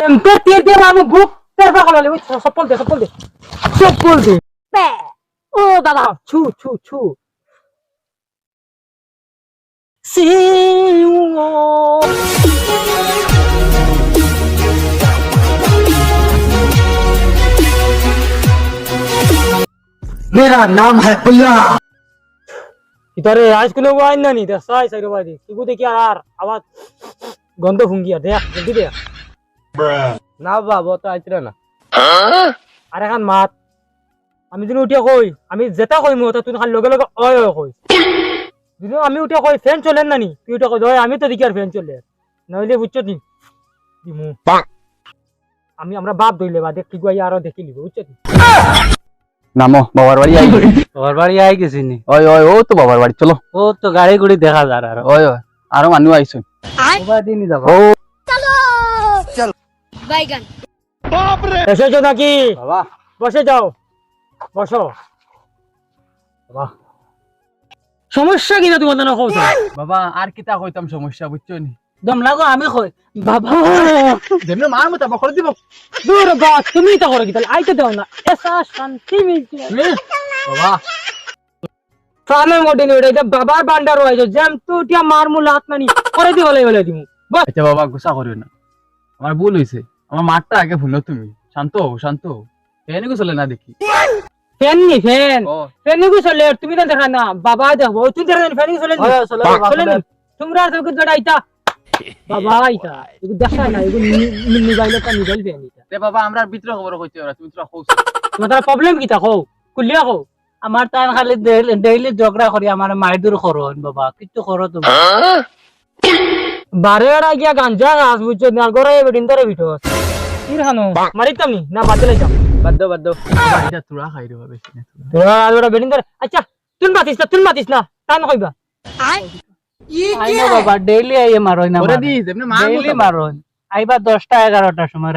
এমতে তীর দিয়ে আমি বুক তেরবা কলালে ওই সপল দে সপল দে সপল দে প্যা। ও দাদা ছু ছু ছু সিউ मेरा नाम है भैया ইতারে আজকাল ও আইন না নি দে সাই সাই রবাই দি তুই দেখি আর আওয়াজ গন্ধ ফুঙ্গিয়া দে জলদি দে না বাবা তো না। আর এখন মাত। আমি যদি উঠিয়া কই আমি যেটা কই মো তুই খালি লগে লগে অয় অয় কই যদি আমি উঠিয়া কই ফ্যান চলেন না নি? তুই উঠিয়া কই দয় আমি তো দেখি আর ফ্যান চলে। নইলে বুঝছ নি? দিমু। আমি আমরা বাপ দইলে বা দেখি গই আরও দেখি লিব বুঝছ নি? নামো বাবার বাড়ি আই ওর বাড়ি আই গেছি নি? ওই ওই ও তো বাবার বাড়ি চলো। ও তো গাড়ি গুড়ি দেখা যার আর ওই ওই আরও মানুষ আইছো ওবা দিনই যাব? বাইগান। এসেছ নাকি? বাবা। বসে যাও। বসো। বাবা সমস্যা কিনা তোমার জন্য কৌশ বাবা আর কিতা কইতাম সমস্যা বুঝছ নি? দম লাগো আমি কই। বাবা। মার মতো বকর দিব। দূর বা তুমি তা করো কি তাহলে আইতে দাও না। এসা শান্তি মিলছে। বাবা। প্রাণে মোটে নি বাবার বান্ডার হয়েছে জ্যাম তো টিয়া মার মূল হাত মানি করে বলে দিমু আচ্ছা বাবা গুসা করিও না। আমার ভুল হইছে আমার মারটা আগে ভুলো তুমি। শান্ত হও শান্ত হও। এনে চলে না দেখি। ফ্যান নি ফ্যান। ফ্যান চলে তুমি তো দেখা না। বাবা দেখো তুই দেখা ফ্যান চলে নি চলে চলে। তোমরা তো কিছু আইতা। বাবা আইতা। এগুলো দেখা না তা নিবাইল ফ্যান এটা রে বাবা আমরা ভিতরে খবর কইতে ওরা তুমি কইছ তোমার প্রবলেম কি তা কও? কুলিয়া কও? আমার তাই খালি ডেইলি ঝগড়া করি আমার মাইদুর করন বাবা। কিচ্ছু করো তুমি বারে আর গিয়া গাঞ্জা গাছ বুঝছ না গরে বেডিন ধরে বিটো কি হানো মারিতাম? নি না বাদ দিলে যাও। বাদ দাও বাদ দাও। এটা তোরা খাই রে বেশি না তোরা। তোরা আর ধরে আচ্ছা তুই মাতিস না তুই মাতিস না তা না কইবা আই না বাবা ডেইলি আই মারই না করে দিস এমনি মার ডেইলি মারন আইবা দশটা এগারোটার সময়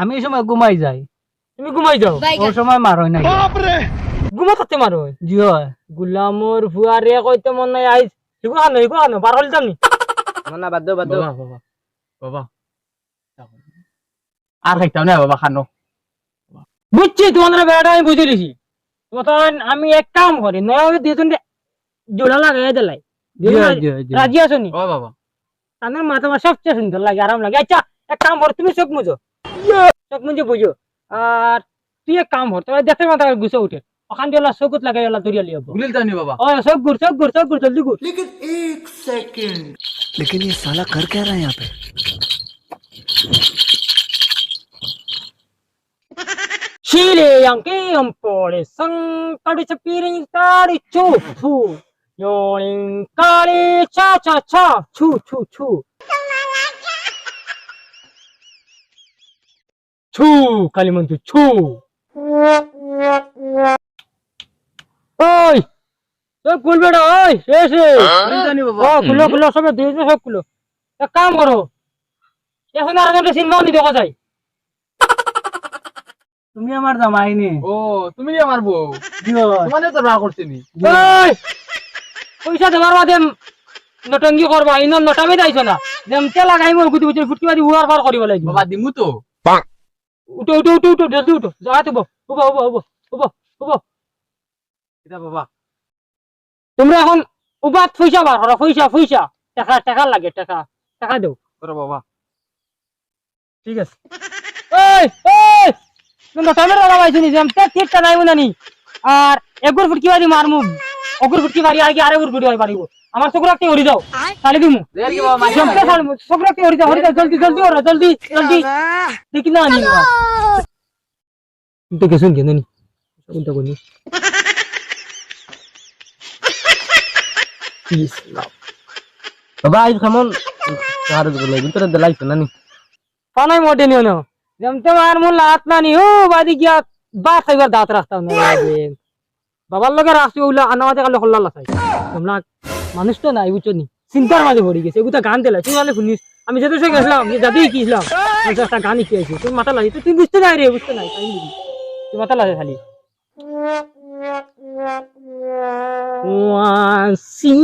আমি এই সময় ঘুমাই যাই। তুমি ঘুমাই যাও। ওই সময় মারই না। ঘুমা থাকতে মারো জিও গুলামর ফুয়ারে কইতে মন নাই আইস। ইগো হানো ইগো হানো বার হলিতাম নি না বাদ দাও বাদ দাও। বাবা বাবা। আর খাইতাম না বাবা খানো বুঝছি তোমাদের বেড়াটা আমি বুঝে লিছি তখন আমি এক কাম করি নয় দুজন জোড়া লাগাই দিলাই জিও জিও জিও রাজি আছো নি ও বাবা তাদের মাথা আমার সবচেয়ে সুন্দর লাগে আরাম লাগে আচ্ছা এক কাম কর তুমি চোখ মুজো চোখ মুজে বুঝো আর তুই এক কাম কর তোমার দেখতে মাথা গুছে উঠে ওখান দিয়ে ওলা চকুত লাগাই ওলা দরিয়া লিয়াবো গুলিল তানি বাবা ও চোখ গুর চোখ গুর চোখ গুর জলদি গুর लेकिन एक सेकंड लेकिन ये साला कर क्या रहा है यहाँ पे Chile yang kiampore sang kari cepiring kari chu chu yoling kari cha cha cha chu chu chu chu kalimantu chu ওই সব খুলবে না ওই শেষ গুলিল তানি ও বাবা খুলো খুলো সব দিয়ে সব খুলো এক কাম করো এখন আর একটা সিনেমাও নি দেখা যায় তুমি আমার জামাই নি ও তুমি আমার বউ। তোমাদের তো রাগ করছিনি এই, পয়সা দেবার বাদে নটঙ্গি করবা ইন নটামে যাইছো না। যেমতে লাগাই মোর গুটি গুটি ফুটকি বাদি উয়ার পার করিব লাগিব বাবা দিমু তো। উঠো উঠো উঠো উঠো জলদি উঠো যাতে বো। উবো উবো উবো উবো উবো। এটা বাবা। তোমরা এখন উবাত পয়সা বার করো পয়সা পয়সা। টাকা টাকা লাগে টাকা টাকা দেও। তোরা বাবা। ঠিক আছে। এই এই! তুমি নটামে লাগাইছো নি যেমতে ঠিকটা নাই মনে আর এগুর ফুটকি বাদি মারমু অগুর ফুটকি মারি আর কি আরে গুর ফুটকি মারিব আমার চকুর একটা হরি যাও তালি দিমু দেখ কি বাবা মাইয়া জমতে সার সবরা কি হরি যাও হরি যাও জলদি জলদি ওরা জলদি জলদি দেখি না আনি তো কে শুন কেন নি কোনটা কোনি বাবা আজ কেমন কারগুলো ভিতরে দেলাইছো না নি পানাই মোটে নিও না জমতে মার মুল লাত না নি ও বাদি গিয়া বা খাইবার দাঁত রাস্তা না বাবার লগে রাস্তা ওগুলা আনা মাঝে কালে হল্লা লাগাই তোমরা মানুষ তো নাই বুঝছ নি? চিন্তার মাঝে পড়ে গেছে এগুলো গান দিলা। তুই মানে শুনিস? আমি যেতে সঙ্গে গেছিলাম যে দাদি কিছিলাম একটা গান শিখেছি তুই মাথা লাগে তুই বুঝতে নাই রে বুঝতে নাই তাই তুই মাথা লাগে খালি। ওয়াসি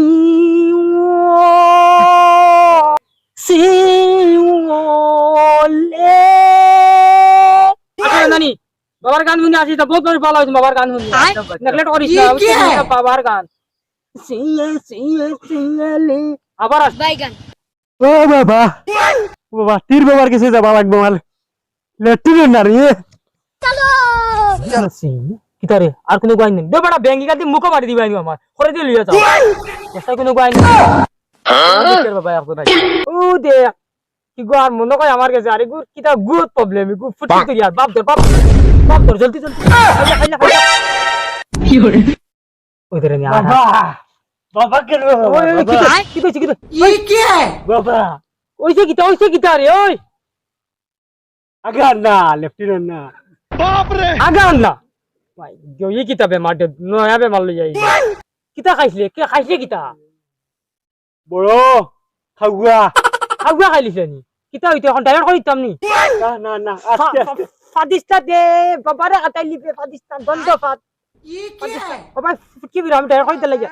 বাবার গান শুনে আসি তা বহুত মানুষ ভালো হয়েছে বাবার গান শুনে। নেগলেক্ট করিস না, বাবার গান। আবার আস। ও বাবা। বাবা তীর বাবার কাছে যাবা লাগবে মাল। লেট্রিন না রে। কিতারে আর কোনো গাইন নেই। দে বেটা ব্যাঙ্গি কাটি মুখ মারি দিবা আমার। করে দিয়ে লিয়ে যাও। কোনো গাইন নেই। বাবা আর কোথায় ও দে কি গো আর মনে কয় আমার কাছে আরে গুর কিটা গুড প্রবলেম গু ফুটি তুই আর বাপ দে বাপ। বাপ ধর জলদি জলদি। খাইলা খাইলা খাইলা কি করে ওই ধরে নিয়া বাবা বাবা কে ওই কি কইছি কি তো ই কি? বাবা। ওই যে গিটা ওই যে গিটা রে ওই। আগে না লেফটেন্ট না। বাপ রে! আগে না। ভাই গো ই কিতা বেমার দে নয়া বেমার লই যাই কিতা খাইছলে? কি খাইছলে কিতা বড় খাগুয়া খাগুয়া খাইলিছনি কিতা হইতে এখন ডাইরেক্ট করিতাম নি না না না আস্তে আস্তে ফাদিস্তা দে বাবারে কাটাই লিবে ফাদিস্তা বন্ধ ফাদ ये क्या है বাবা ফুটকি বিরা আমি ডাইরেক্ট করিতে লাগে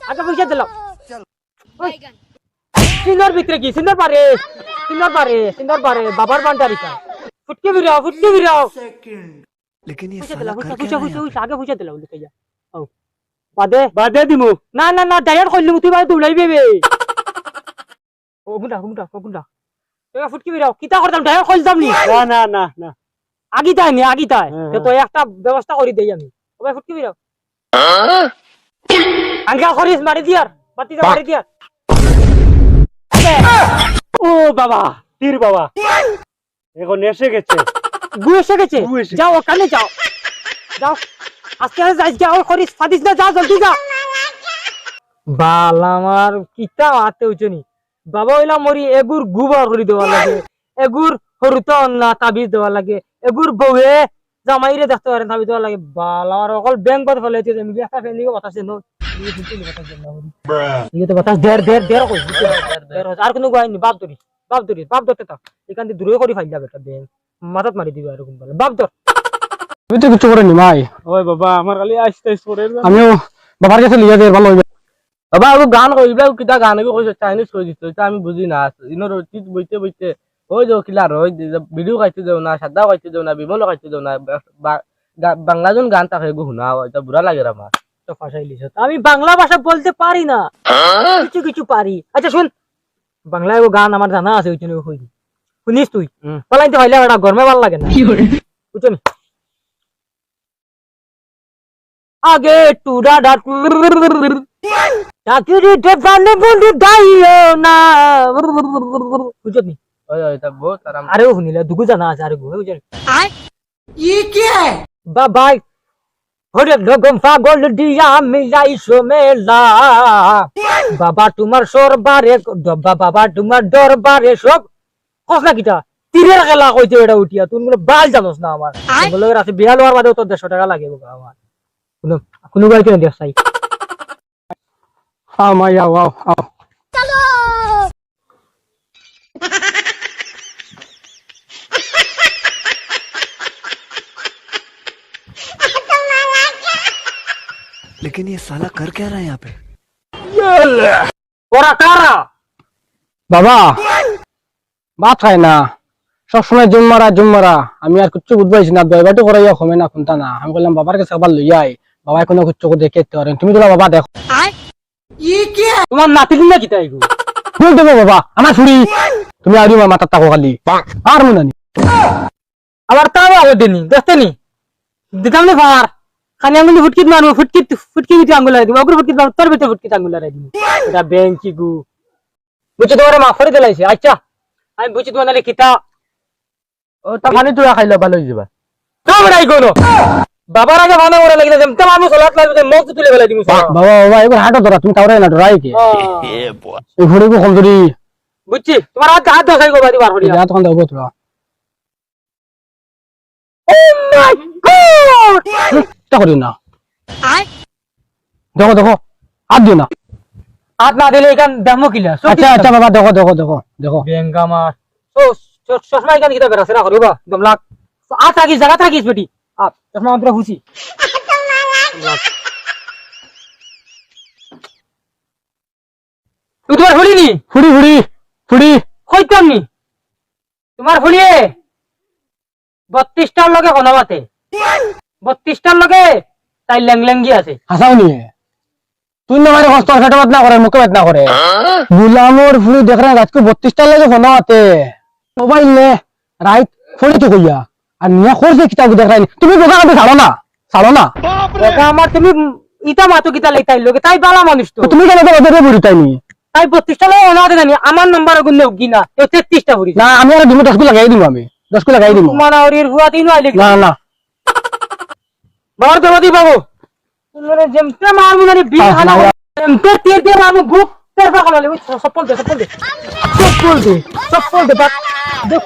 আগে পয়সা দিলাম সিন্দর ভিতরে কি সিন্দর পারে সিন্দর পারে সিন্দর পারে বাবার বান্ডারি কা ফুটকি বিরা ফুটকি বিরা सेकंड लेकिन ये পয়সা साला দিলাম कर পয়সা क्या পয়সা रहा है পয়সা আগে পয়সা দিলাম লিখে যা ও বাদে বাদে দিমু না না না ডাইরেক্ট কইলি তুই বাই দৌড়াই বেবে ও গুন্ডা গুন্ডা ও গুন্ডা এ ফুটকি কিতা করতাম নি? না না না না। আগিতাই নি আগিতাই। হ্যাঁ, তো তো একটা ব্যবস্থা করে দেই আমি। ওই ফুটকি বিরা আঙ্কা করিস মারি দিয়ার বাতি দা মারি দিয়ার ও বাবা তীর বাবা। এখন এসে গেছে। গু এসে গেছে। গু এসে যাও ওখানে যাও। যাও। আজকে আর যাইস যাও করিস ফাদিস না যাও জলদি যা। বাল আমার কিতা আতে উচনি বাবা হইলা মরি এগুর গুবার করে দেওয়া লাগে এগুর হরুত না তাবিজ দেওয়া লাগে এগুর বউয়ে জামাইরে দেখতে পারেন তাবিজ দেওয়া লাগে। বাল অকল ব্যাংক পথ ফেলে দিয়ে আমি একটা ফ্যামিলি বাতাসে নো ইয়ে তো বাতাস ঢের ঢের ঢের কই আর কোনো গাইনি বাপ ধরিস বাপ ধরিস বাপ ধরতে থাক। এখান থেকে দূরে করে ফাইল যাবে ব্যাংক মাথাত মারি দিবে এরকম বলে বাপ ধর তুই তো কিছু করে নি মাই? ওই বাবা আমার খালি আসতে করে আমিও বাবার কাছে লিয়ে যাই ভালো হইবে বাবা আৰু গান কইবা কিতা গান কৈছে চাইনিজ কৈ দিছে। এটা আমি বুজি না ইনৰ অতীত বইতে বইতে হৈ যাও কিলা ৰৈ ভিডিঅ' খাইতে যাও না সাদা খাইতে যাও না বিমল খাইতে যাও না বাংলাজন গান তাকে একো শুনা এটা বুঢ়া লাগে আমার আমি বাংলা ভাষা বলতে পারি না। কিছু কিছু পারি আচ্ছা শুন। বাংলা এগো গান আমার জানা আছে ওই জন্য শুনিস তুই। পালাইতে হইলে এটা গরমে ভালো লাগে না। বুঝছনি আগে টুরা চাচুরিতে পানে বন্ধু না। আরে শুনিলে দুগু জানা আছে আরে বুঝলি? ই বা বাই। হরে পাগল দিয়া বাবা তোমার সরবারে বাবা তোমার দরবারে সব কথা কিটা? তীরের খেলা কইতে এটা উঠিয়া তুমি কোনো বাল জানোস না আমার। বলে আছে বিয়া লওয়ার বাদে তোর দেড়শো টাকা লাগে আমার কোনো কোনো গাড়ি কেন দেখ আও মাই আও আও আও लेकिन ये साला कर क्या रहा है यहाँ पे ওরা কারা বাবা ভাত খায় না সবসময় জুম মারা জুম মারা আমি আর কিচ্ছু বুঝবাইছি না দয়বাটি করাইয়া কমে না খুনতা না আমি বললাম বাবার কাছে আবার লইয়া আই বাবা কোনো কিচ্ছু দেখে পারেন তুমি তোলা বাবা দেখো ये क्या है তোমার নাতি না কিটা এগু ভুল দেবো বাবা, আমার ছুরি তুমি আরি মা মাথা তাকো খালি। আর মনে নি আবার তাও আগে দিনি দেখতে নি দিতাম নি ফার খানি আঙ্গুলি ফুটকিত মারবো, ফুটকিত, ফুটকি ভিতরে আঙ্গুল লাগি দিব, অগ্র ফুটকিত মারবো, তোর ভিতরে ফুটকিত আঙ্গুল লাগি দিব। এটা ব্যাংকি গু। বুঝছ তোমার মাফ করে দিলাইছে। আচ্ছা আমি বুঝছি তোমার নালে কিতা। ওটা পানী তোৰা খাইলে ভালো হয়ে যাবা তো বড়াই কোন বাবার আগে ভালো করে লাগি না তো আমি সলাত লাগবে মগ তুলে ফেলে দিমু বাবা বাবা এবার হাঁটো ধরা তুমি কাউরে না ধরাই কি এই ঘুরিব কমজোরি বুঝছি? তোমার হাত হাত দেখাই গো বাড়ি বার হরিয়া তখন দেবো তোরা ও মাই গড এটা করি না। দেখো দেখো। হাত দিও না। হাত না দিলে এখান দেমো কিলা আচ্ছা আচ্ছা বাবা দেখো দেখো দেখো দেখো। বেঙ্গা মার ও চশমা এখান কিতা বেরা সেরা করিবা একদম লাগ আ থাকিস জায়গা থাকিস বেটি। আ চশমা অন্তরা খুশি তুই তোমার হলিনি ফুড়ি ফুড়ি ফুড়ি নি তোমার বত্রিশটার লগে কোনো বত্রিশটার লগে তাই ল্যাংল্যাঙ্গি আছে। হাসাও নিয়ে তুই না হস্ত ফেটে বাদ না করে মুখে না করে। গুলামর ফুলি দেখ রে আজকে বত্রিশটার লাগে ফোন মোবাইল নে রাইট ফুলি তো কইয়া। আর নিয়া খরচে কিতাব দেখ তুমি বোকা ছাড়ো না ছাড়ো না। আমার তুমি ইটা মাতো কিতা লাই তাই লগে তাই বালা মানুষ তো। তুমি কেন ওদের বুড়ি তাই নি? তাই বত্রিশটা লগে কোনো জানি আমার নাম্বার গুণ নেই না তো তেত্রিশটা ভরি না আমি আর দিমু দশ কো লাগাই দিমু আমি দশ কো লাগাই দিমু। তোমার ওর হুয়া দিন আইলে না না। বার দেবো দি বাবু। তুমি যেমতে মার মুনানি বিল আহ, খানা না, যেমতে তীর দিয়ে মারমু বুক তের পা খানা লেবু দে সপল দে। সপল দে সপল দে বাক দেখ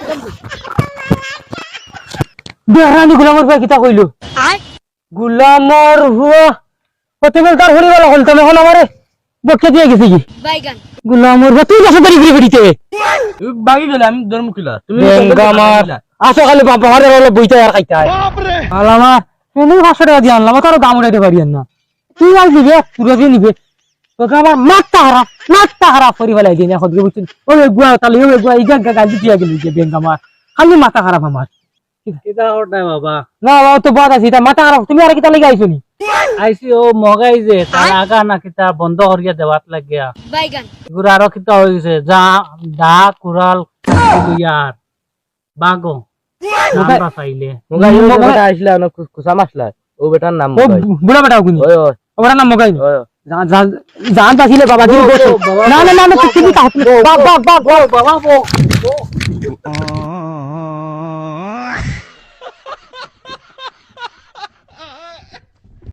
বেহানি গুলামর ভাই কিতা কইলো। গুলামর হুয়া প্রতিবেল তার হরি বলা হল তুমি হল আমারে বকে দিয়ে গেছে কি? গুলামর ভাই তুই বাড়ি ঘুরিতে তুমি বাগি গেলে আমি ধর্ম কিলা। তুমি বেঙ্গামার আসো খালি বাবা ঘরে বলে বইতে আর খাইতে আলামার এমনি পাঁচশো টাকা দিয়ে আনলাম তারও দাম উঠাইতে পারি না তুই আর দিবে পুরো দিয়ে নিবে। তোকে আমার মাথা খারাপ মাথা খারাপ করে ফেলাই দিয়ে এখন বুঝছেন ওই গুয়া তাহলে ওই গুয়া ইগা গা গালি দিয়ে গেলি যে বেঙ্গ আমার খালি মাথা খারাপ আমার কিতা করতাই বাবা? না বাবা তো বাদ আছে মাথা খারাপ তুমি আর কিতা লেগে আইছো নি ও মগাই যে তার আগা না কিতা বন্ধ করিয়া দেওয়াত লাগিয়া। এগুলো আরও কিতা হয়ে গেছে যা দা কুড়াল ইয়ার বাগো আমরা চাইলে মোগা ইউ বেটা না কুসা মাসলা ও বেটার নাম ও মোগাই। বুড়া বেটা গুনি ওই ওই ওরা নাম মগাই। ওই জান পাছিলে বাবা তুমি না না না না তুমি কাট বাবা বাবা। বাবা